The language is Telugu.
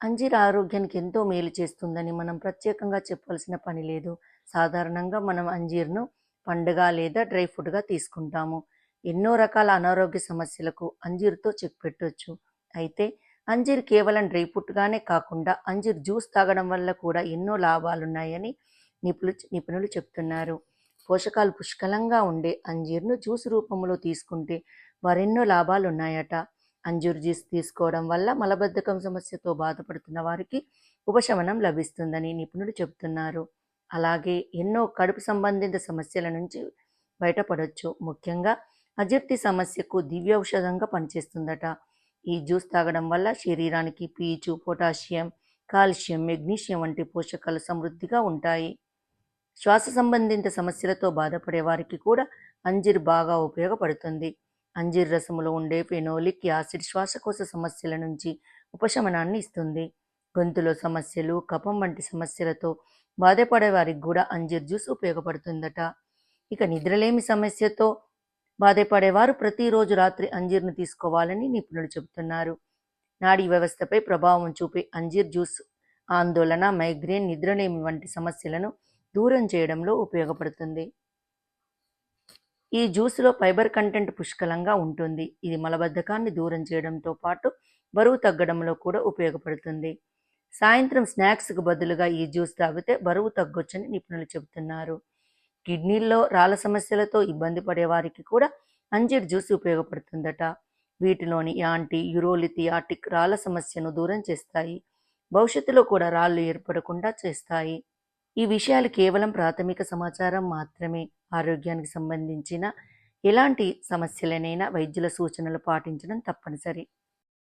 అంజీర్ ఆరోగ్యానికి ఎంతో మేలు చేస్తుందని మనం ప్రత్యేకంగా చెప్పాల్సిన పని లేదు. సాధారణంగా మనం అంజీర్ను పండుగ లేదా డ్రై ఫ్రూట్గా తీసుకుంటాము. ఎన్నో రకాల అనారోగ్య సమస్యలకు అంజీర్తో చెక్ పెట్టొచ్చు. అయితే అంజీర్ కేవలం డ్రై ఫ్రూట్గానే కాకుండా అంజీర్ జ్యూస్ తాగడం వల్ల కూడా ఎన్నో లాభాలున్నాయని నిపుణులు నిపుణులు చెప్తున్నారు. పోషకాలు పుష్కలంగా ఉండే అంజీర్ను జ్యూస్ రూపంలో తీసుకుంటే మరెన్నో లాభాలు ఉన్నాయట అంజూర్ జ్యూస్ తీసుకోవడం వల్ల మలబద్ధకం సమస్యతో బాధపడుతున్న వారికి ఉపశమనం లభిస్తుందని నిపుణులు చెబుతున్నారు. అలాగే ఎన్నో కడుపు సంబంధిత సమస్యల నుంచి బయటపడవచ్చు ముఖ్యంగా అజీర్తి సమస్యకు దివ్య ఔషధంగా పనిచేస్తుందట. ఈ జ్యూస్ తాగడం వల్ల శరీరానికి పీచు పొటాషియం కాల్షియం మెగ్నీషియం వంటి పోషకాలు సమృద్ధిగా ఉంటాయి. శ్వాస సంబంధిత సమస్యలతో బాధపడే వారికి కూడా అంజీర్ బాగా ఉపయోగపడుతుంది. అంజీర్ రసములో ఉండే ఫెనోలిక్ యాసిడ్ శ్వాసకోశ సమస్యల నుంచి ఉపశమనాన్ని ఇస్తుంది. గొంతులో సమస్యలు కఫం వంటి సమస్యలతో బాధపడే వారికి కూడా అంజీర్ జ్యూస్ ఉపయోగపడుతుందట. ఇక నిద్రలేమి సమస్యతో బాధపడేవారు ప్రతిరోజు రాత్రి అంజీర్ను తీసుకోవాలని నిపుణులు చెబుతున్నారు. నాడీ వ్యవస్థపై ప్రభావం చూపే అంజీర్ జ్యూస్ ఆందోళన మైగ్రేన్ నిద్రలేమి వంటి సమస్యలను దూరం చేయడంలో ఉపయోగపడుతుంది. ఈ జ్యూస్లో ఫైబర్ కంటెంట్ పుష్కలంగా ఉంటుంది. ఇది మలబద్ధకాన్ని దూరం చేయడంతో పాటు బరువు తగ్గడంలో కూడా ఉపయోగపడుతుంది. సాయంత్రం స్నాక్స్కు బదులుగా ఈ జ్యూస్ తాగితే బరువు తగ్గొచ్చని నిపుణులు చెబుతున్నారు. కిడ్నీల్లో రాళ్ళ సమస్యలతో ఇబ్బంది పడే వారికి కూడా అంజీర్ జ్యూస్ ఉపయోగపడుతుందట. వీటిలోని యాంటీ యురోలిథియాటిక్ రాళ్ళ సమస్యను దూరం చేస్తాయి. భవిష్యత్తులో కూడా రాళ్ళు ఏర్పడకుండా చేస్తాయి. ఈ విషయాలు కేవలం ప్రాథమిక సమాచారం మాత్రమే. ఆరోగ్యానికి సంబంధించిన ఎలాంటి సమస్యలనైనా వైద్యుల సూచనలు పాటించడం తప్పనిసరి.